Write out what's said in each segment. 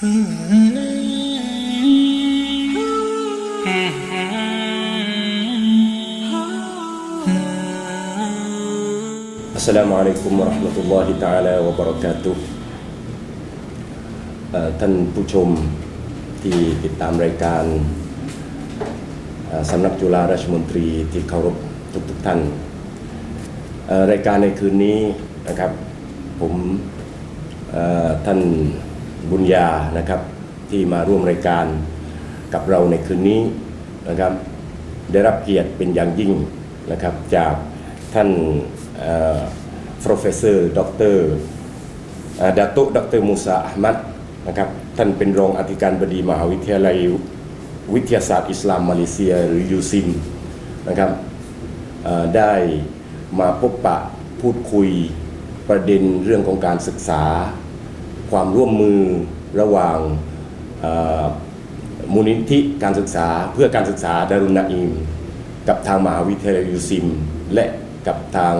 Assalamualaikum warahmatullahi taala wabarakatuh ท่านผู้ชมที่ติดตามรายการสำนักจุฬาราชมนตรีที่เคารพทุกๆทท่าน รายการในคืนนี้นะครับ ผมท่าน บุญญานะครับที่มาร่วมรายการกับเราในคืนนี้นะครับได้รับเกียรติเป็นอย่างยิ่งนะครับจากท่านเอ่อ professor ดรดัตุดรมูซาอัลมัดนะครับท่านเป็นรองอธิการบดีมหาวิทยาลัยวิทยาศาสตร์อิสลามมาเลเซียหรือยูซิมนะครับได้มาพบปะพูดคุยประเด็นเรื่องของการศึกษา ความร่วมมือระหว่างมูลนิธิการศึกษาเพื่อการศึกษาดารุณาอิมกับทางมหาวิทยาลัยยูซิม และกับทาง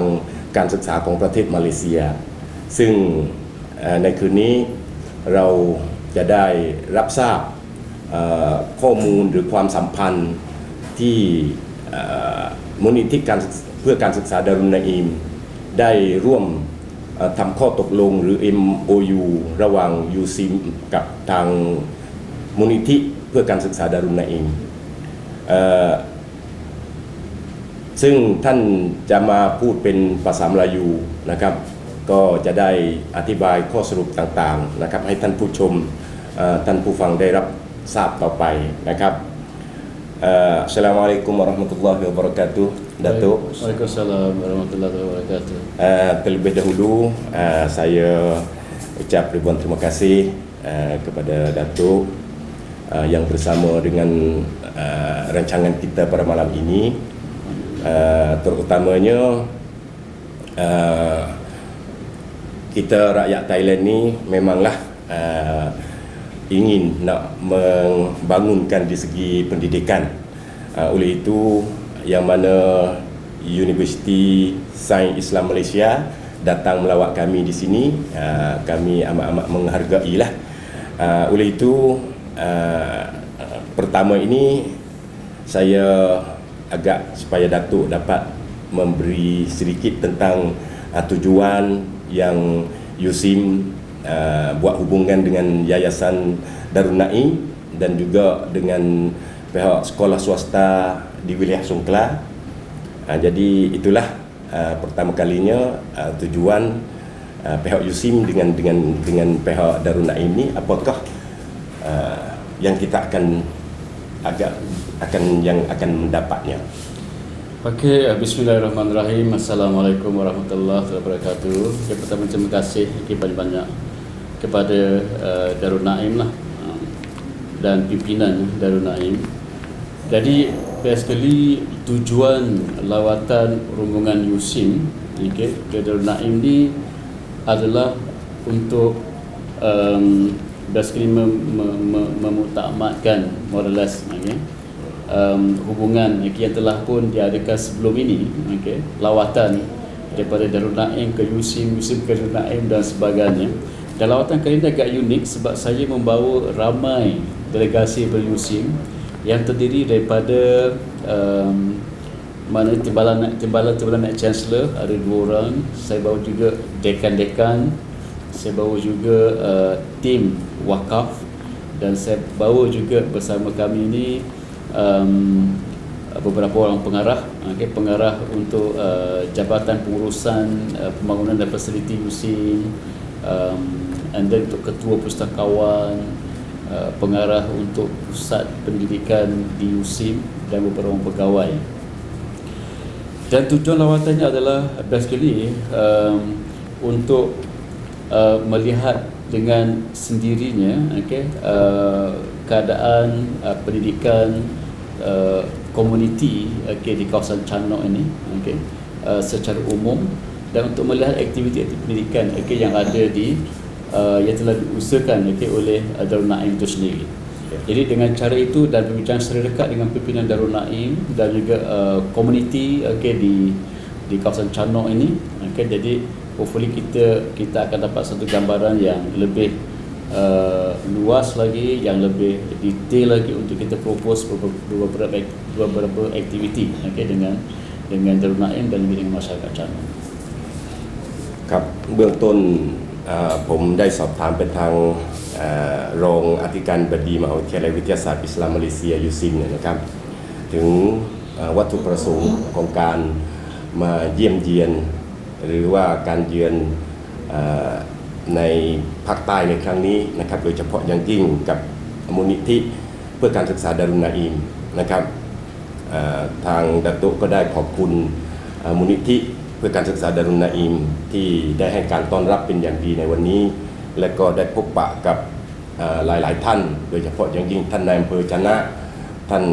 การศึกษาของประเทศมาเลเซีย ซึ่งในคืนนี้เราจะได้รับทราบข้อมูลหรือความสัมพันธ์ที่มูลนิธิการเพื่อการศึกษาดารุณาอิม ได้ร่วม ทำข้อตกลงหรือ MOU ระหว่างยูซิมกับทางมูลนิธิเพื่อการศึกษาดารุณนาอิมเออซึ่งท่านจะมาพูดเป็นภาษามลายูนะครับ ก็จะได้อธิบายข้อสรุปต่างๆนะครับ ให้ท่านผู้ชมท่านผู้ฟังได้รับทราบต่อไปนะครับ เอ่ออัสสลามุอะลัยกุมวะเราะห์มะตุลลอฮิวะบะเราะกาตุฮ์ Datuk Waalaikumsalam warahmatullahi wabarakatuh. Uh, terlebih dahulu uh, saya ucap ribuan terima kasih uh, kepada Datuk uh, yang bersama dengan uh, rancangan kita pada malam ini uh, terutamanya uh, kita rakyat Thailand ni memanglah uh, ingin nak membangunkan di segi pendidikan uh, oleh itu yang mana Universiti Sains Islam Malaysia datang melawat kami di sini. Uh, kami amat-amat menghargailah. Uh, oleh itu uh, pertama ini saya agak supaya Datuk dapat memberi sedikit tentang uh, tujuan yang Yusim uh, buat hubungan dengan Yayasan Darul Naim dan juga dengan pihak sekolah swasta di wilayah Songkla. Uh, jadi itulah uh, pertama kalinya uh, tujuan uh, pihak Yusim dengan dengan dengan pihak Darul Naim ini apakah uh, yang kita akan agak akan yang akan mendapatnya. Okey, bismillahirrahmanirrahim. Assalamualaikum warahmatullahi wabarakatuh. Yang pertama terima kasih okay, banyak-banyak kepada uh, Darul Naim lah dan pimpinan Darul Naim. Jadi basically tujuan lawatan rombongan Yusim okay, ke Darul Naim ni adalah untuk um, basically mem, mem, mem, memutakmatkan more or less okay, um, hubungan okay, yang telah pun diadakan sebelum ini okay, lawatan daripada Darul Naim ke Yusim, Yusim ke Darul Naim dan sebagainya. Dan lawatan kali ini agak unik sebab saya membawa ramai delegasi berusim yang terdiri daripada um, mana timbalan timbalan timbalan naik chancellor ada dua orang. Saya bawa juga dekan-dekan. Saya bawa juga uh, tim wakaf. Dan saya bawa juga bersama kami ini um, beberapa orang pengarah. Okay, pengarah untuk uh, jabatan pengurusan uh, pembangunan dan fasiliti USIM um, and then untuk ketua pustakawan uh, pengarah untuk pusat pendidikan di USIM dan beberapa pegawai. Dan tujuan lawatannya adalah basically um, untuk uh, melihat dengan sendirinya okay, uh, keadaan uh, pendidikan uh, komuniti okay, di kawasan Chanok ini okay, uh, secara umum dan untuk melihat aktiviti-aktiviti pendidikan okay, yang ada di uh, yang telah diusahakan okay, oleh uh, Darul Naim itu sendiri. Jadi dengan cara itu dan berbincang secara dekat dengan pimpinan Darul Naim dan juga uh, komuniti okay, di di kawasan Chanok ini, okay, jadi hopefully kita kita akan dapat satu gambaran yang lebih uh, luas lagi yang lebih detail lagi untuk kita propose beberapa beberapa, beberapa aktiviti okey dengan dengan Darul Naim dan juga dengan masyarakat Changi. ครับเบื้องต้นเอ่อ ผมได้สอบถามไปทางรองอธิการบดีมหาวิทยาลัยวิทยาศาสตร์อิสลามมาเลเซียยูซินเนี่ยนะครับ ถึงวัตถุประสงค์ของการมาเยี่ยมเยียน หรือว่าการเยือนอในภาคใต้ในครั้งนี้นะครับ โดยเฉพาะอย่างยิ่งกับมูลนิธิเพื่อการศึกษาดารุณาอิมนะครับทางดัตตุก็ได้ขอบคุณมูลนิธิ เพื่อการศึกษาดารุณาอิมที่ได้ให้การต้อนรับเป็นอย่างดีในวันนี้ และก็ได้พบปะกับหลาย ๆ ท่าน โดยเฉพาะอย่างยิ่งท่านนายอำเภอชนะ ท่าน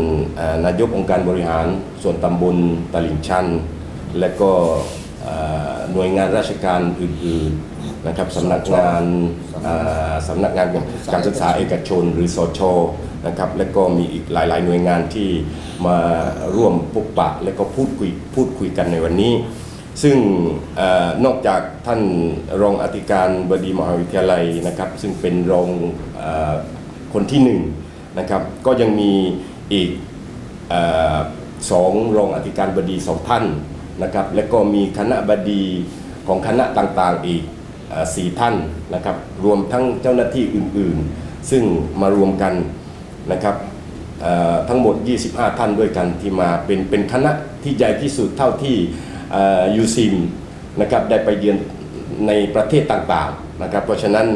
นายกองค์การบริหารส่วนตำบลตลิ่งชัน และก็หน่วยงานราชการอื่น ๆ นะครับสำนักงานสำนักงานการศึกษาเอกชนหรือสชนะครับและก็มีอีกหลาย ๆ หน่วยงานที่มาร่วมพบปะและก็พูดคุยพูดคุยกันในวันนี้ ซึ่งอนอกจากท่านรองอธิการบดีมหาวิทยาลัยนะครับ ซึ่งเป็นรองอคนที่หนึ่งนะครับ ก็ยังมีอีกอสองรองอธิการบดีสองท่านนะครับ และก็มีคณะบดีของคณะต่างๆอีกสี่ท่านนะครับ รวมทั้งเจ้าหน้าที่อื่นๆ ซึ่งมารวมกันนะครับทั้งหมด 25 ท่านด้วยกันที่มาเป็นเป็นคณะที่ใหญ่ที่สุดเท่าที่ ยูซิมนะครับได้ไปเยือนในประเทศต่างๆนะครับ เพราะฉะนั้น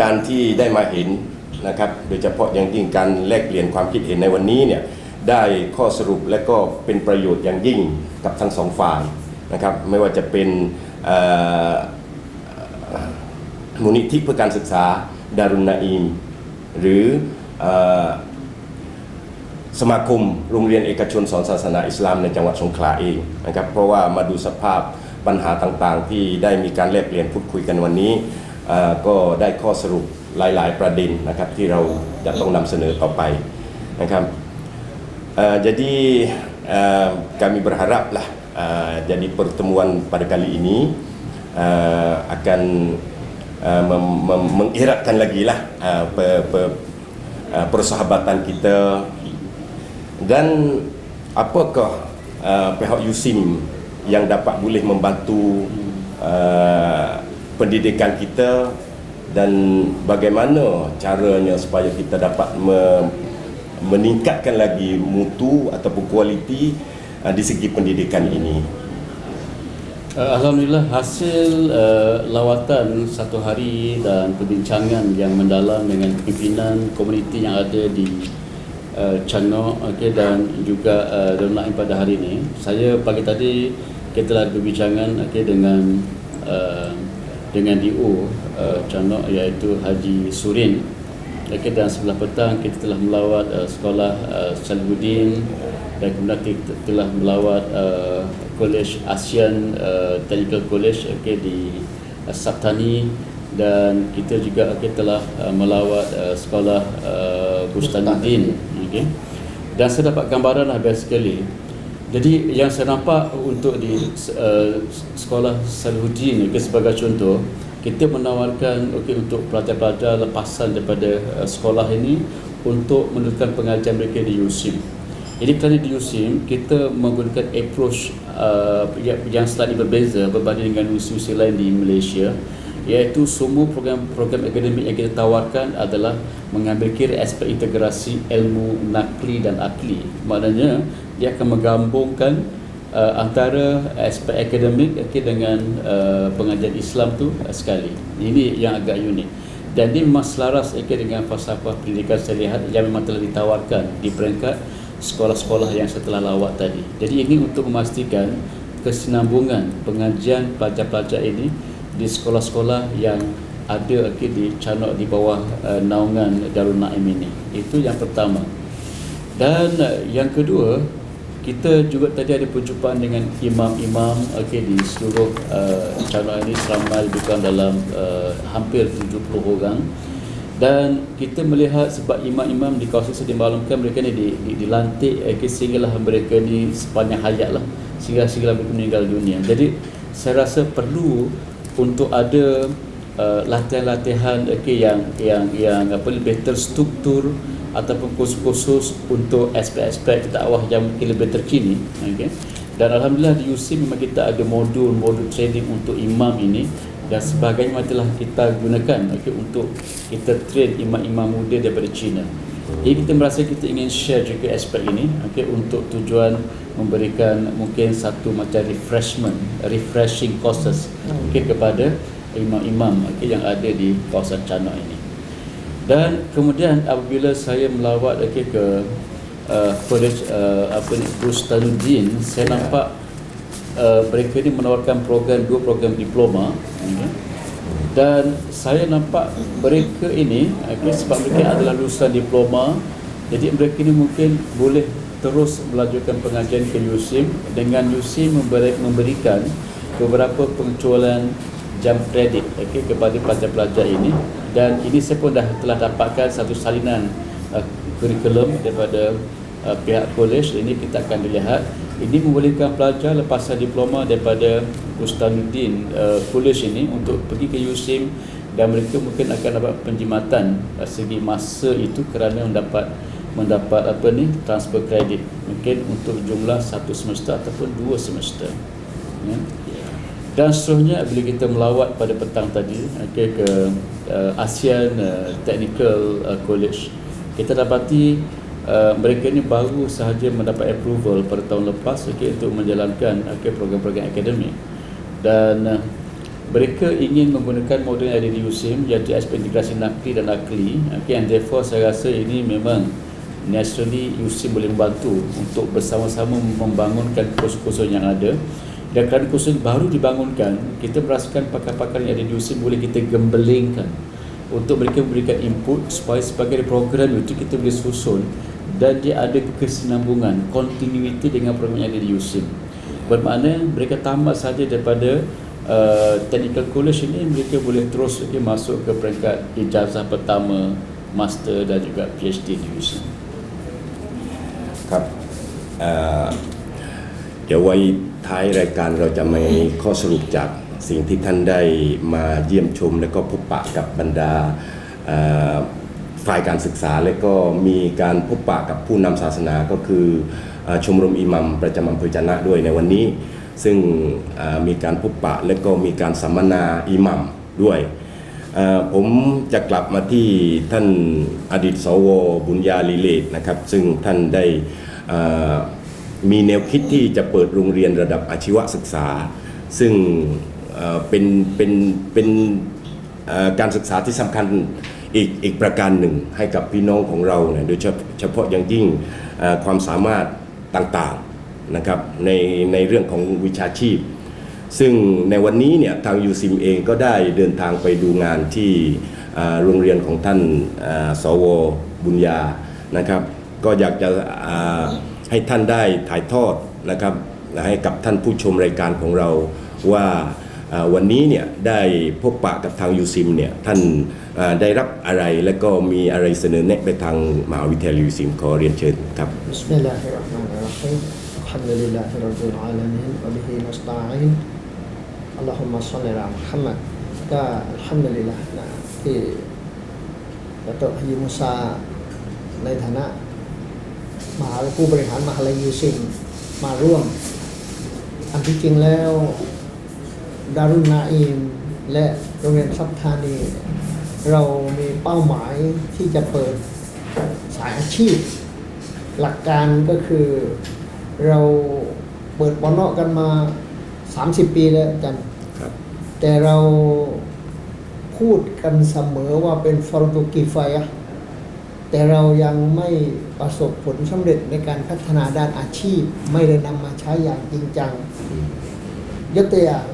การที่ได้มาเห็นนะครับโดยเฉพาะอย่างยิ่งการแลกเปลี่ยนความคิดเห็นในวันนี้เนี่ยได้ข้อสรุปและก็เป็นประโยชน์อย่างยิ่งกับทั้งสองฝ่ายนะครับไม่ว่าจะเป็นมูลนิธิเพื่อการศึกษาดารุณาอิมหรืออ สมาคมโรงเรียนเอกชนสอนศาสนาอิสลามในจังหวัดสงขลาเองนะครับเพราะว่ามาดูสภาพปัญหาต่างๆ ที่ได้มีการแลกเปลี่ยนพูดคุยกันวันนี้ ก็ได้ข้อสรุปหลาย ๆ ประเด็นนะครับที่เราจะต้องนำเสนอต่อไปนะครับ jadi kami berharaplah jadi pertemuan pada kali ini akan mengeratkan lagi lah persahabatan kita dan apakah uh, pihak USIM yang dapat boleh membantu uh, pendidikan kita dan bagaimana caranya supaya kita dapat me, meningkatkan lagi mutu ataupun kualiti uh, di segi pendidikan ini. Uh, Alhamdulillah hasil uh, lawatan satu hari dan perbincangan yang mendalam dengan pimpinan komuniti yang ada di uh, Chanok okay, dan juga uh, Darul Naim pada hari ini. Saya pagi tadi kita telah berbincangan okay, dengan uh, dengan DO uh, Chanok iaitu Haji Surin. Okay, dan sebelah petang kita telah melawat uh, sekolah uh, Salahuddin dan kemudian kita telah melawat uh, College ASEAN uh, Technical College okay, di uh, Sabtani dan kita juga okay, telah uh, melawat uh, sekolah uh, Bustanuddin okay. dan saya dapat gambaran lah sekali jadi yang saya nampak untuk di uh, sekolah Salahuddin okay, sebagai contoh kita menawarkan okay, untuk pelajar-pelajar lepasan daripada uh, sekolah ini untuk meneruskan pengajian mereka di USIM. Jadi kerana di USIM kita menggunakan approach uh, yang, slightly berbeza berbanding dengan institusi lain di Malaysia iaitu semua program-program akademik yang kita tawarkan adalah mengambil kira aspek integrasi ilmu nakli dan akli. Maknanya dia akan menggabungkan uh, antara aspek akademik okay, dengan uh, pengajian Islam tu uh, sekali. Ini yang agak unik. Dan ini memang selaras okay, dengan falsafah pendidikan saya lihat yang memang telah ditawarkan di peringkat sekolah-sekolah yang saya telah lawat tadi. Jadi ini untuk memastikan kesinambungan pengajian pelajar-pelajar ini di sekolah-sekolah yang ada okay, di Canok di bawah uh, naungan Darul Naim ini. Itu yang pertama. Dan uh, yang kedua, kita juga tadi ada perjumpaan dengan imam-imam okay, di seluruh uh, channel ini seramai lebih kurang dalam uh, hampir 70 orang dan kita melihat sebab imam-imam di kawasan saya dimaklumkan mereka ni di, di, dilantik okay, sehinggalah mereka ni sepanjang hayat lah sehingga sehingga mereka meninggal dunia jadi saya rasa perlu untuk ada uh, latihan-latihan okay, yang yang yang apa lebih terstruktur ataupun khusus-khusus untuk aspek-aspek dakwah yang mungkin lebih terkini okey dan alhamdulillah di USIM memang kita ada modul-modul training untuk imam ini dan sebagainya telah kita gunakan okey untuk kita train imam-imam muda daripada China. Jadi kita merasa kita ingin share juga aspek ini okey untuk tujuan memberikan mungkin satu macam refreshment, refreshing courses okey kepada imam-imam okey yang ada di kawasan China ini. Dan kemudian apabila saya melawat okey ke uh, college uh, apa ni Bustanuddin, saya nampak uh, mereka ni menawarkan program dua program diploma okay. Dan saya nampak mereka ini okay, sebab mereka adalah lulusan diploma. Jadi mereka ni mungkin boleh terus melanjutkan pengajian ke USIM dengan USIM memberi, memberikan beberapa pengecualian jam kredit okay, kepada pelajar-pelajar ini. Dan ini saya pun dah telah dapatkan satu salinan uh, kurikulum daripada uh, pihak college. Ini kita akan dilihat ini membolehkan pelajar lepasan diploma daripada Ustanuddin uh, college ini untuk pergi ke USIM dan mereka mungkin akan dapat penjimatan uh, segi masa itu kerana mendapat mendapat apa ni transfer kredit mungkin untuk jumlah satu semester ataupun dua semester ya. dan seterusnya bila kita melawat pada petang tadi okay, ke uh, ASEAN uh, Technical uh, College kita dapati uh, mereka ni baru sahaja mendapat approval pada tahun lepas okay, untuk menjalankan okay, program-program akademik. Dan uh, mereka ingin menggunakan modul yang ada di USIM iaitu aspek integrasi nakli dan akli okay, and therefore saya rasa ini memang naturally USIM boleh membantu untuk bersama-sama membangunkan kursus-kursus yang ada. Dan kerana kursus baru dibangunkan kita merasakan pakar-pakar yang ada di USIM boleh kita gembelingkan. Untuk mereka memberikan input supaya sebagai program itu kita boleh susun dan dia ada kesinambungan continuity dengan program yang ada di USIM bermakna mereka tamat saja daripada uh, technical college ini mereka boleh terus okay, masuk ke peringkat ijazah pertama master dan juga PhD di USIM ครับเอ่อเดี๋ยวไว้ท้ายรายการเราจะมีข้อสรุปจากสิ่งที่ท่านได้มาเยี่ยมชม และก็พบปะกับบรรดาเอ่อ ฝ่ายการศึกษาและก็มีการพบปะกับผู้นำศาสนาก็คือชมรมอิหมัมประจำอำเภอจนะด้วยในวันนี้ ซึ่งมีการพบปะและก็มีการสัมมนาอิหมัมด้วย ผมจะกลับมาที่ท่านอดีตสวบุญญาลีเลศนะครับ ซึ่งท่านได้มีแนวคิดที่จะเปิดโรงเรียนระดับอาชีวศึกษา ซึ่งเป็นเป็นเป็นเอ่อ การศึกษาที่สำคัญอีกอีกประการหนึ่งให้กับพี่น้องของเราเนี่ยโดยเฉพาะอย่างยิ่งความสามารถต่างๆนะครับในในเรื่องของวิชาชีพ ซึ่งในวันนี้เนี่ยทางยูซิมเองก็ได้เดินทางไปดูงานที่โรงเรียนของท่านสวบุญญานะครับ ก็อยากจะให้ท่านได้ถ่ายทอดนะครับให้กับท่านผู้ชมรายการของเราว่า วันนี้เนี่ยได้พบปะกับทางยูซิมเนี่ยท่านได้รับอะไรและก็มีอะไรเสนอแนะไปทางมหาวิทยาลัยยูซิมขอเรียนเชิญครับบิสมิลลาฮิรเราะห์มานิรเราะฮีมอัลฮัมดุลิลลาฮิร็อบบิลอาลามีนวะบิฮินัสตาอีนอัลลอฮุมมะศ็อลลิอะลามุฮัมมัดก็อัลฮัมดุลิลลาห์นะที่ดรฮีมุซาในฐานะมหาผู้บริหารมหาลัยยูซิมมาร่วม อันที่จริงแล้ว ดารุณนาอิมและโรงเรียนซับธานี เรามีเป้าหมายที่จะเปิดสายอาชีพ หลักการก็คือเราเปิดปอนอกันมา 30 ปีแล้วอาจันครับแต่เราพูดกันเสมอว่าเป็นฟอร์ดุกีไฟอะแต่เรายังไม่ประสบผลสำเร็จในการพัฒนาด้านอาชีพ ไม่ได้นำมาใช้อย่างจริงจังยกตัวอย่างอ่า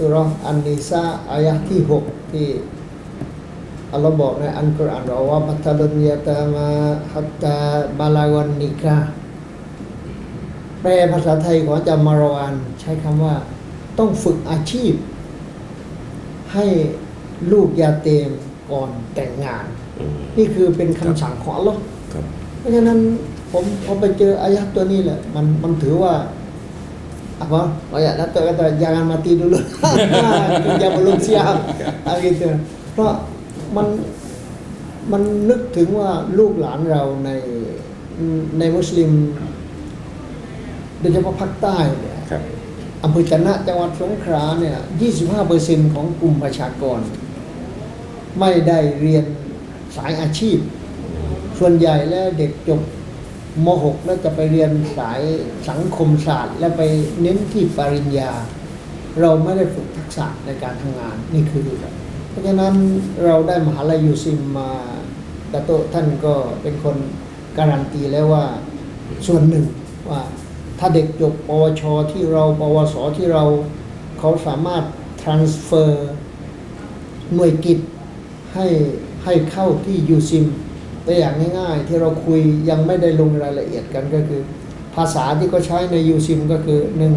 สุเราะห์อันนิซาอายะห์ที่ 6 ที่อัลลอฮ์บอกในอันกุรอานเราว่าบัตลุนยะตามาฮัตตาบาลาวันนิกาแปลภาษาไทยของอาจารย์มารวานใช้คำว่า ต้องฝึกอาชีพ ให้ลูกยาเตมก่อนแต่งงานอืมนี่คือเป็นคำสั่งของอัลลอฮ์ครับเพราะฉะนั้นผมผมไปเจออายะห์ตัวนี้แหละมันมันถือว่า apa oh ya Datuk kata jangan mati dulu kerja belum siap ah, gitu เพราะมันมันนึกถึงว่าลูกหลานเราในในมุสลิมโดยเฉพาะภาคใต้เนี่ยครับอำเภอจะนะจังหวัดสงขลาเนี่ย 25%ของกลุ่มประชากร ไม่ได้เรียนสายอาชีพ ส่วนใหญ่แล้วเด็กจบ ม .6 แล้วจะไปเรียนสายสังคมศาสตร์ และไปเน้นที่ปริญญา เราไม่ได้ฝึกทักษะในการทำงานนี่คือเพราะฉะนั้นเราได้มหาลัยยูซิมมาดาโตท่านก็เป็นคนการันตีแล้วว่าส่วนหนึ่งว่าถ้าเด็กจบปวชที่เราปวสที่เราเขาสามารถ transfer หน่วยกิจให้ให้เข้าที่ยูซิม ตัวอย่างง่ายๆ ที่เราคุยยังไม่ได้ลงรายละเอียดกันก็คือ ภาษาที่เขาใช้ในยูซิมก็คือหนึ่ง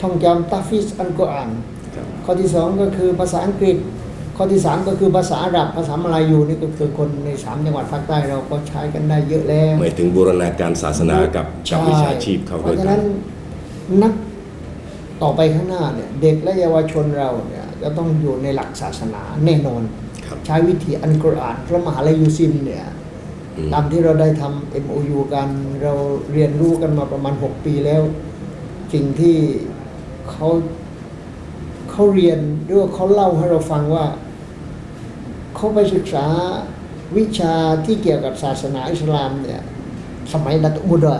ท่องจำตาฟิสอันกุรอานครับข้อที่สองก็คือภาษาอังกฤษ ข้อที่สามก็คือภาษาอาหรับภาษามาลายูนี่ก็คือคนในสามจังหวัดภาคใต้เราก็ใช้กันได้เยอะแล้วหมายถึงบูรณาการศาสนากับกับวิชาชีพเข้าเพด้วยราะฉะกันั้นนนักต่อไปข้างหน้าเนี่ยเด็กและเยาวชนเราเนี่ยจะต้องอยู่ในหลักศาสนาแน่นอนครับใช้วิธีอันกุรอานพระมหาลัยยูซิมเนี่ยอืม ตามที่เราได้ทำ MOU กันเราเรียนรู้กันมาประมาณ 6 ปีแล้ว สิ่งที่เขาเขาเรียนหรือว่าเขาเล่าให้เราฟังว่า เขาไปศึกษาวิชาที่เกี่ยวกับศาสนาอิสลามเนี่ยสมัยดัตุมุดา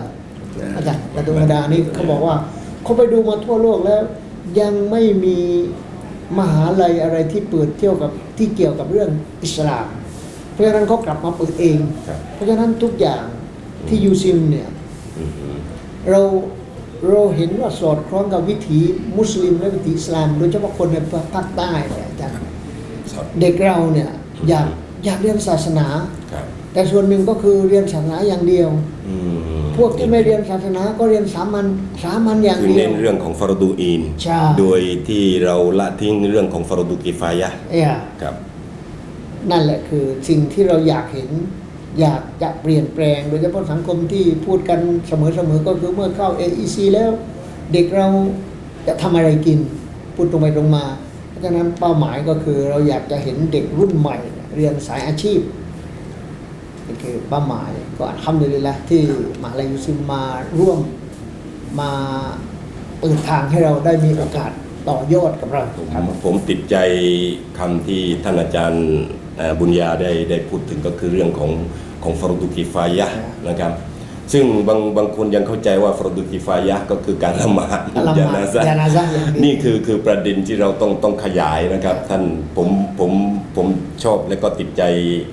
อาจารย์ดัตุมุดานี่เขาบอกว่าเขาไปดูมาทั่วโลกแล้ว ยังไม่มีมหาลัยอะไรที่เปิดเที่ยวกับที่เกี่ยวกับเรื่องอิสลามเพ ราะฉะนั้นเขากลับมาเปิดเองครับเพราะฉะนั้นทุกอย่างที่ยูซิมเนี่ยอืมเราเราเห็นว่าสอดคล้องกับวิถีมุสลิมและวิถีอิสลาม โดยเฉพาะคนในภาคใต้เนี่ยอาจารย์ครับเด็กเราเนี่ยอยากอยากเรียนศาสนาครับแต่ส่วนหนึ่งก็คือเรียนศาสนาอย่างเดียวอืมพวกที่ไม่เรียนศาสนาก็เรียนสามัญสามัญอย่างคือเดียเน้วนเรื่องของฟารดูอีนใช่โดยที่เราละทิ้งเรื่องของฟารดูกิฟายะห์เนี่ยครับ นั่นแหละคือสิ่งที่เราอยากเห็น อยากจะเปลี่ยนแปลง โดยเฉพาะสังคมที่พูดกันเสมอๆก็คือเมื่อเข้า AEC แล้วเด็กเราจะทำอะไรกิน พูดตรงไปตรงมา เพราะฉะนั้นเป้าหมายก็คือเราอยากจะเห็นเด็กรุ่นใหม่ เรียนสายอาชีพนี่คือเป้าหมายก็ทำเลยละที่มหาลัยยูซิมมาร่วมมาเปิดทางให้เราได้มีโอกาสต่อยอดกับเรา ผมผมติดใจคำที่ท่านอาจารย์ บุญญาได้ได้พูดถึงก็คือเรื่องของของฟารดูกิฟายะห์นะครับซึ่งบางบางคนยังเข้าใจว่าฟารดูกิฟายะห์ก็คือการละหมาดละหมาดญานาซะห์ญานาซะห์อย่างเดียวนี่คือคือประเด็นที่เราต้องต้องขยายนะครับ ท่านผมผมผมชอบและก็ติดใจ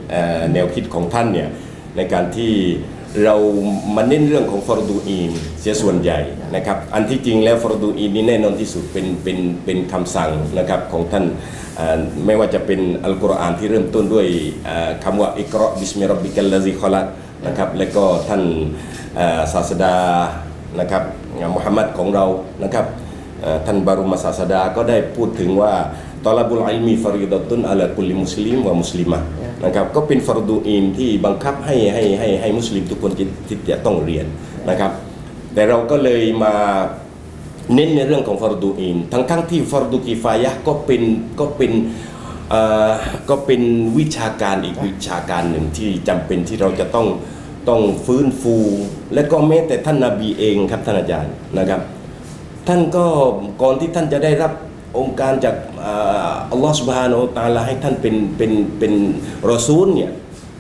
เอ่อแนวคิดของท่านเนี่ยในการที่ เรามาเน้นเรื่องของฟาร์ดูอีนเสียส่วนใหญ่นะครับอันที่จริงแล้วฟาร์ดูอีนนี่แน่นอนที่สุดเป็นเป็นเป็นคำสั่งนะครับของท่านไม่ว่าจะเป็นอัลกุรอานที่เริ่มต้นด้วยคำว่าอิกราะบิสมิรบิกัลลาซิคอลักนะครับและก็ท่านศาสดานะครับมุฮัมมัดของเรานะครับท่านบารุมาศาสดาก็ได้พูดถึงว่าตอลาบุลอิลมีฟาริดตุนอัลกุลิมุสลิมวะมุสลิมะ นะครับก็เป็นฟารดูอินที่บังคับให้ให้ให้ให้มุสลิมทุกคนที่ที่จะต้องเรียนนะครับ แต่เราก็เลยมาเน้นในเรื่องของฟารดูอินทั้งทั้งที่ฟารดูกิฟายะก็เป็นก็เป็นก็เป็นวิชาการอีกวิชาการหนึ่งที่จำเป็นที่เราจะต้องต้องฟื้นฟู และก็แม้แต่ท่านนาบีเองครับท่านอาจารย์นะครับ ท่านก็ก่อนที่ท่านจะได้รับ องค์การจากอ่าอัลลอฮฺสุบฮานาอัลตะอาลาให้ท่านเป็นเป็นเป็นรอซูลเนี่ย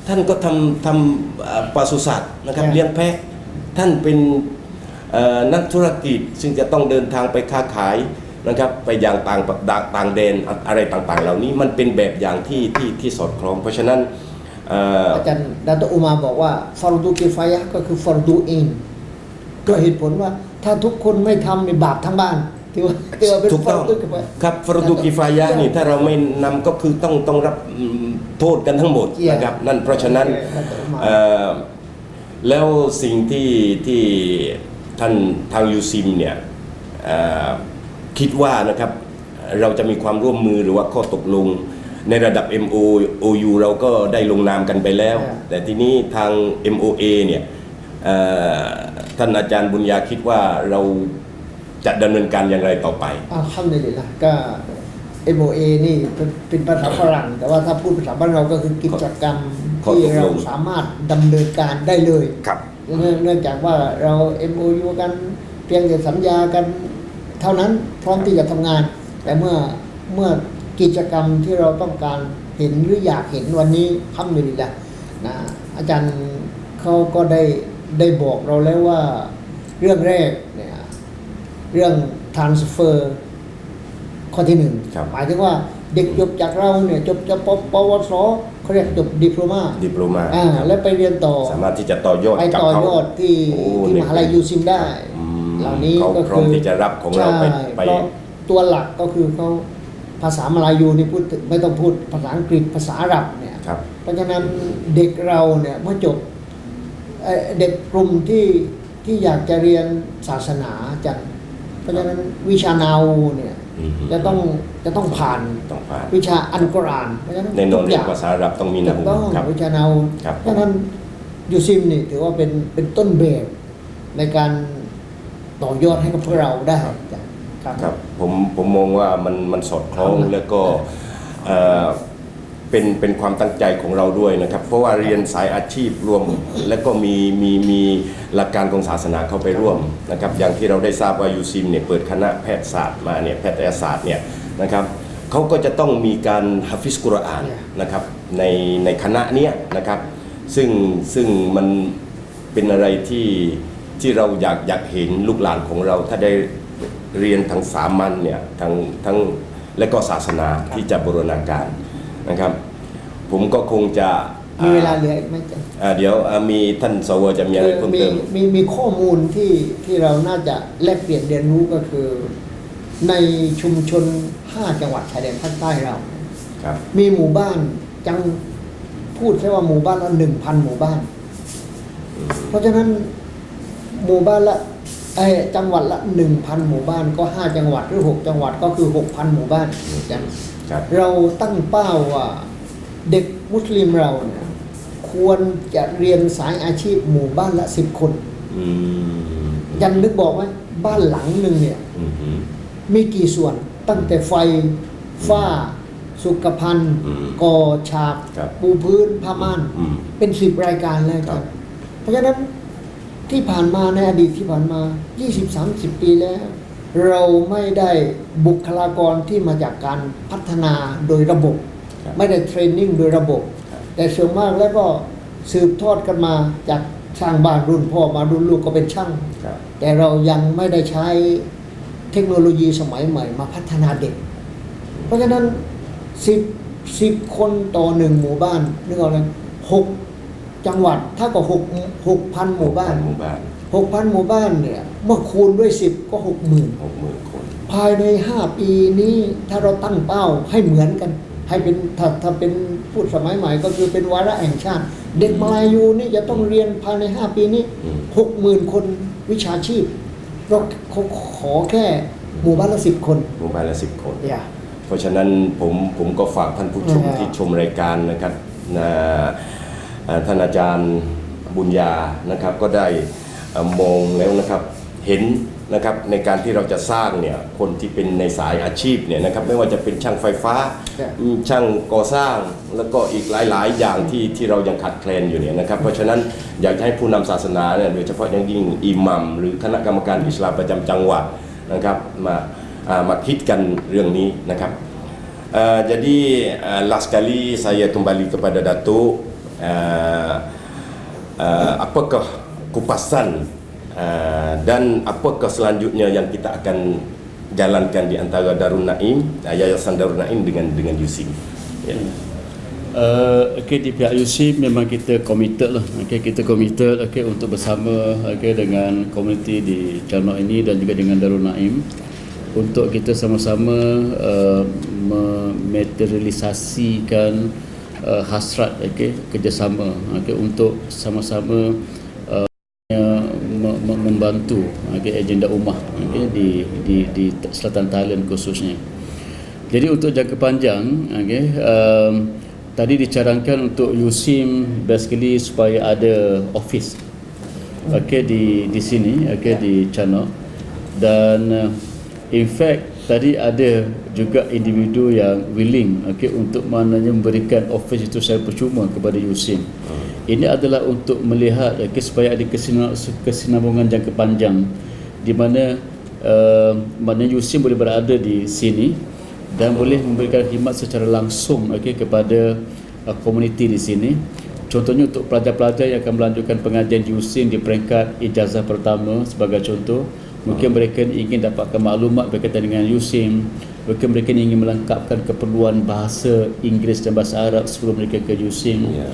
ท่านก็ทำทำอ่าปศุสัตว์นะครับใช่เลี้ยงแพะท่านเป็นเอ่อนักธุรกิจซึ่งจะต้องเดินทางไปค้าขายนะครับไปอย่างต่างต่างต่างแดนอะไรต่างๆ เหล่านี้มันเป็นแบบอย่างที่ที่ที่สอดคล้อง เพราะฉะนั้นเอ่ออาจารย์ดาตอุมาบอกว่าฟารดูกิฟายะห์ก็คือฟารดูอินก็เหตุผลว่าถ้าทุกคนไม่ทำในบาปทั้งบ้าน ถือว่าถือว่าเป็นถูกฟาต้รองดูกิฟายะห์ครับฟรดูกิฟายะห์นี่ถ้าเราไม่นำก็คือต้องต้องรับอืมโทษกันทั้งหมดเกี่ยวนะครับนั่นเพราะฉะนั้นครับผมเอ่อแล้วสิ่งที่ที่ท่านทางยูซิมเนี่ยเอ่อคิดว่านะครับเราจะมีความร่วมมือหรือว่าข้อตกลง ในระดับ MOU เราก็ได้ลงนามกันไปแล้วครับแต่ทีนี้ทาง MOA เนี่ยเอ่อท่านอาจารย์บุญญาคิดว่าเรา จะดำเนินการอย่างไรต่อไปอัลฮัมดุลิลละก็ MOA นี่เป็นเป็นภาษาฝรั่ง แต่ว่าถ้าพูดภาษาบ้านเราก็คือกิจกรรมข้อที่ตกลงเราสามารถดำเนินการได้เลยครับเนื่องเนื่องจากว่าเรา MOU กันเพียงแต่สัญญากันเท่านั้นพร้อมที่จะทำงาน แต่เมื่อเมื่อกิจกรรมที่เราต้องการเห็นหรืออยากเห็นวันนี้ทำดีละนะอาจารย์เขาก็ได้ได้บอกเราแล้วว่าเรื่องแรก เนี่ยเรื่อง transfer ข้อที่หนึ่งครับหมายถึงว่าเด็กจบจากเราเนี่ยจบจากปปวสเขาเรียกจบดิโพลมาดิปโลมาอ่าแล้วไปเรียนต่อ สามารถที่จะต่อยอดไปกับต่อเขายอดที่โอ้ที่นี่มหาลัยยูซิมได้อืมเหล่านี้เขาก็พร้อคืมอที่จะรับของเราไปใช่ไปเพราะตัวหลักก็คือเขาภาษามาลายูนี่พูดถึงไม่ต้องพูดภาษาอังกฤษภาษาอาหรับเนี่ยครับเพราะฉะนั้นเด็กเราเนี่ยเมื่อจบเอ่อเด็กกลุ่มที่ที่อยากจะเรียนศาสนาจันเพ ราะฉะนั้นวิชานาวูเนี่ยอืมจะต้องจะต้องผ่านต้องผ่านวิชาอันกุรอานเพราะฉะนั้นในนทุอนกเรีอยนย่างภาษาอาหรับต้องมีถูนะกต้องครับวิชานาวูครับเพราะฉะนั้นยูซิมนี่ถือว่าเป็นเป็นต้นแบบในการต่อยอดให้กับพวกเราได้จ้ะครับครับผมผมมองว่ามันมันสอดคล้องครับแล้วก็ เป็นเป็นความตั้งใจของเราด้วยนะครับ เพราะว่าเรียนสายอาชีพรวม แล้วก็มีมีมีหลักการของศาสนาเข้าไปร่วมนะครับ อย่างที่เราได้ทราบว่ายูซิมเนี่ยเปิดคณะแพทยศาสตร์มาเนี่ยแพทยศาสตร์เนี่ยนะครับเขาก็จะต้องมีการฮัฟฟิสกุรอานนะครับในในคณะเนี้ยนะครับซึ่งซึ่งมันเป็นอะไรที่ที่เราอยากอยากเห็นลูกหลานของเรา ถ้าได้เรียนทั้งสามัญเนี่ยทั้งทั้งและก็ศาสนาที่จะบูรณาการ นะครับ ผมก็คงจะมีเวลาเหลืออีกไหมจ๊ะอ่าเดี๋ยวอ่ามีท่านสวจะมีอะไรเพิ่มมีเติม มีมีข้อมูลที่ที่เราน่าจะแลกเปลี่ยนเรียนรู้ก็คือ ในชุมชน 5 จังหวัดชายแดนภาคใต้เรา ครับ มีหมู่บ้านจังพูดแค่ว่าหมู่บ้านละหนึ่งพันหมู่บ้าน เพราะฉะนั้นหมู่บ้านละไอ้จังหวัดละหนึ่งพันหมู่บ้านก็ห้าจังหวัดหรือหกจังหวัดก็คือหกพันหมู่บ้านจังครับ เราตั้งเป้าว่าเด็กมุสลิมเราเนี่ยควรจะเรียนสายอาชีพหมู่บ้านละสิบคนอืมยันนึกบอกไหมบ้านหลังหนึ่งเนี่ยอืมอืมมีกี่ส่วนตั้งแต่ไฟฝ้า สุขภัณฑ์อืมก่อฉากครับปูพื้นผ้าม่านอืมเป็นสิบรายการเลยคครัรับบเพราะฉะนั้นที่ผ่านมาในอดีตที่ผ่านมา 20-30 ปีแล้ว เราไม่ได้บุคลากรที่มาจากการพัฒนาโดยระบบครับไม่ได้เทรนนิ่งโดยระบบครับแต่ส่วนมากแล้วก็สืบทอดกันมาจากช่างบ้านรุ่นพ่อมารุ่นลูกก็เป็นช่างครับแต่เรายังไม่ได้ใช้เทคโนโลยีสมัยใหม่มาพัฒนาเด็ก เพราะฉะนั้นสิบสิบคนต่อหนึ่งหมู่บ้านนึกเอาเลยหกจังหวัดถ้ากับหกหกพันหมู่บ้านหมู่บ้าน หกพันหมู่บ้านเนี่ยเมื่อคูณด้วยสิบก็หกหมื่นหกหมื่นคน ภายในห้าปีนี้ถ้าเราตั้งเป้าให้เหมือนกัน ให้เป็นถ้าถ้าเป็นพูดสมัยใหม่ก็คือเป็นวาระแห่งชาติ เด็กมาลายูนี่จะต้องเรียนภายในห้าปีนี้อืมหกหมื่นคนวิชาชีพเราขอขอแค่หมู่บ้านละสิบคนหมู่บ้านละสิบคนอย่าเพราะฉะนั้นผมผมก็ฝากท่านผู้ชมอ่าที่ชมรายการนะครับนะอ่าท่านอาจารย์บุญญานะครับก็ได้เอ่อ มองแล้วนะครับเห็นนะครับในการที่เราจะสร้างเนี่ยคนที่เป็นในสายอาชีพเนี่ยนะครับไม่ว่าจะเป็นช่างไฟฟ้า ช่างก่อสร้างแล้วก็อีกหลาย ๆ อย่างที่ที่เรายังขาดแคลนอยู่เนี่ยนะครับเพราะฉะนั้นอยากให้ผู้นำศาสนาเนี่ยโดยเฉพาะอย่างยิ่งอิหมัมหรือคณะกรรมการอิสลามประจำจังหวัดนะครับมาามาคิดกันเรื่องนี้นะครับ Uh, jadi uh, last kali saya kembali kepada Datuk uh, uh, apakah kupasan uh, dan apakah selanjutnya yang kita akan jalankan di antara Darul Naim uh, Yayasan Darul Naim dengan dengan USIM ya. Uh, okay, di pihak UC memang kita committed lah. Okay, kita committed okay, untuk bersama okay, dengan komuniti di channel ini dan juga dengan Darul Naim untuk kita sama-sama uh, mematerialisasikan uh, hasrat okay, kerjasama okay, untuk sama-sama membantu okay, agenda ummah okay, di, di, di Selatan Thailand khususnya. Jadi untuk jangka panjang, okay, um, tadi dicarankan untuk USIM basically supaya ada office okay, di di sini, okay, di channel. dan uh, in fact tadi ada juga individu yang willing okey untuk maknanya memberikan office itu secara percuma kepada USIM. Ini adalah untuk melihat okey supaya ada kesinam- kesinambungan jangka panjang di mana uh, maknanya USIM boleh berada di sini dan boleh memberikan khidmat secara langsung okey kepada uh, komuniti di sini. Contohnya untuk pelajar-pelajar yang akan melanjutkan pengajian USIM di peringkat ijazah pertama sebagai contoh Mungkin mereka ingin dapatkan maklumat berkaitan dengan USIM Mungkin mereka ingin melengkapkan keperluan bahasa Inggeris dan bahasa Arab sebelum mereka ke USIM Ya.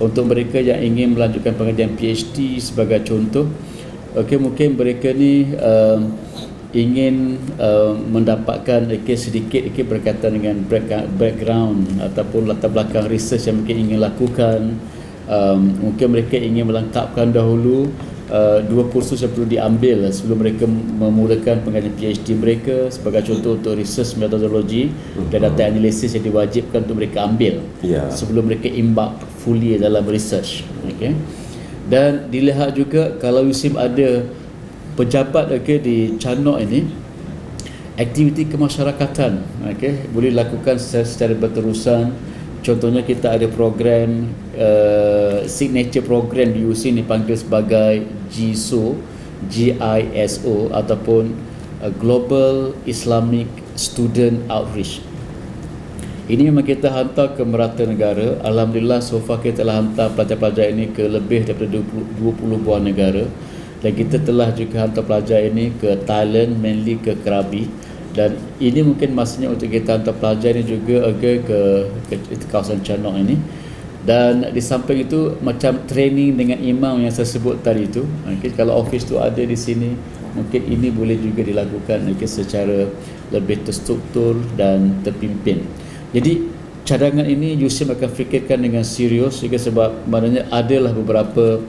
Untuk mereka yang ingin melanjutkan pengajian PhD sebagai contoh okay, Mungkin mereka ni uh, ingin uh, mendapatkan okay, sedikit okay, berkaitan dengan back- background Ataupun latar belakang research yang mungkin ingin lakukan um, Mungkin mereka ingin melengkapkan dahulu uh, dua kursus yang perlu diambil sebelum mereka memulakan pengajian PhD mereka sebagai contoh untuk research methodology dan data analisis yang diwajibkan untuk mereka ambil Ya. sebelum mereka embark fully dalam research okay. dan dilihat juga kalau USIM ada pejabat okay, di Canok ini aktiviti kemasyarakatan okay, boleh dilakukan secara, secara berterusan. Contohnya kita ada program uh, signature program di USIM dipanggil sebagai GISO GISO ataupun uh, Global Islamic Student Outreach ini memang kita hantar ke merata negara. Alhamdulillah so far kita telah hantar pelajar-pelajar ini ke lebih daripada 20, 20 buah negara. Dan kita telah juga hantar pelajar ini ke Thailand, mainly ke Krabi. Dan ini mungkin masanya untuk kita hantar pelajar ini juga okay, ke, ke, ke kawasan Chanok ini. Dan di samping itu macam training dengan imam yang saya sebut tadi itu. Okay, kalau office tu ada di sini, mungkin ini boleh juga dilakukan okay, secara lebih terstruktur dan terpimpin. Jadi cadangan ini Yusim akan fikirkan dengan serius juga sebab maknanya adalah beberapa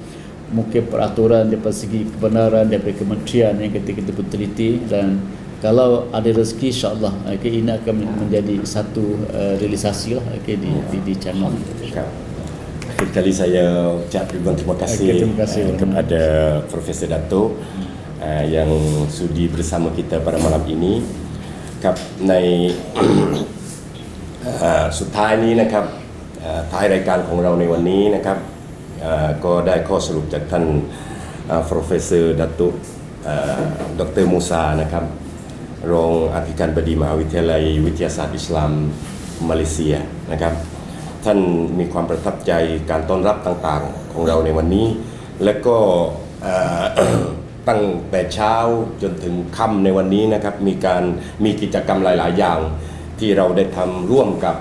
mungkin peraturan daripada segi kebenaran daripada kementerian yang ketika kita pun teliti dan kalau ada rezeki insyaallah okay, ini akan menjadi satu uh, realisasi lah okay, di, ya. di, di channel Akhir kali saya ucap terima kasih, terima kasih eh, kepada. Profesor Dato uh, hmm. eh, yang sudi bersama kita pada malam ini. Kap naik สุดท้ายนี้นะครับท้ายรายการของเราในวันนี้นะครับก็ได้ข้อสรุปจากท่าน Professor ดัตตุดรมูซานะครับรองอธิการบดีมหาวิทยาลัยวิทยาศาสตร์อิสลามมาเลเซียนะครับท่านมีความประทับใจการต้อนรับต่างๆของเราในวันนี้ และก็ตั้งแต่เช้าจนถึงค่ำในวันนี้นะครับมีการมีกิจกรรมหลาย ๆ อย่าง ที่เราได้ทำร่วมกับ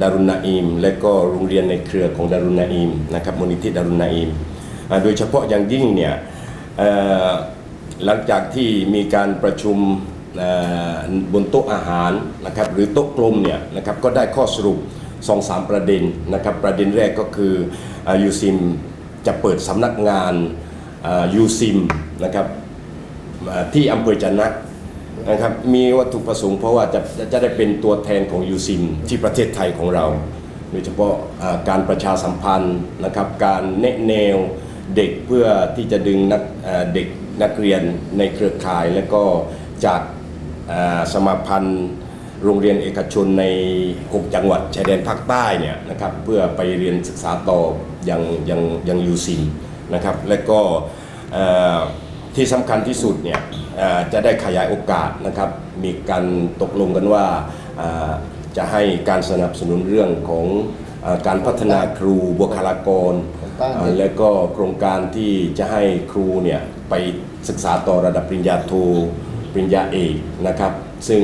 ดารุณาอิม และก็โรงเรียนในเครือของดารุณาอิมนะครับมูลนิธิดารุณาอิมอโดยเฉพาะอย่างยิ่งเนี่ยหลังจากที่มีการประชุมบนโต๊ะอาหารนะครับหรือโต๊ะกลมเนี่ยนะครับก็ได้ข้อสรุปสองสามประเด็นนะครับประเด็นแรกก็คือยูซิมจะเปิดสำนักงานยูซิมนะครับที่อำเภอจันนะ นะครับมีวัตถุประสงค์เพราะว่าจะจะได้เป็นตัวแทนของยูซิมที่ประเทศไทยของเรา โดยเฉพาะการประชาสัมพันธ์นะครับการแนะแนวเด็กเพื่อที่จะดึงนักเด็กนักเรียนในเครือข่าย และก็จากสมาพันธ์โรงเรียนเอกชนใน 6 จังหวัดชายแดนภาคใต้เนี่ยนะครับเพื่อไปเรียนศึกษาต่อยังยังยังยูซิมนะครับและก็ ที่สำคัญที่สุดเนี่ยเอ่อจะได้ขยายโอกาสนะครับ มีการตกลงกันว่าเอ่อจะให้การสนับสนุนเรื่องของเออการพัฒนาครูบุคลากรเอ่อและก็โครงการที่จะให้ครูเนี่ยไปศึกษาต่อระดับปริญญาโทปริญญาเอกนะครับ ซึ่ง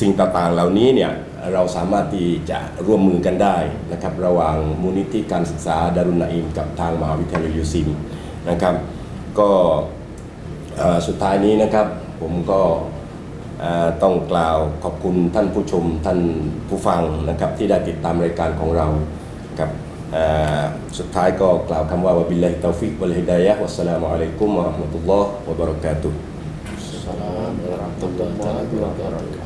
สิ่งต่างๆเหล่านี้เนี่ยเราสามารถที่จะร่วมมือกันได้นะครับ ระหว่างมูลนิธิการศึกษาดารุณนาอิมกับทางมหาวิทยาลัยยูซิมนะครับ ก็เอ่อ สุดท้ายนี้นะครับผมก็ต้องกล่าวขอบคุณท่านผู้ชมท่านผู้ฟังนะครับที่ได้ติดตามรายการของเราครับสุดท้ายก็กล่าวคำว่า วะบิลลาฮิตาฟิกวัลฮิดายะวัสสลามุอะลัยกุมวะราะห์มะตุลลอฮ์วะบะเราะกาตุฮ์ Assalamualaikum warahmatullahi wabarakatuh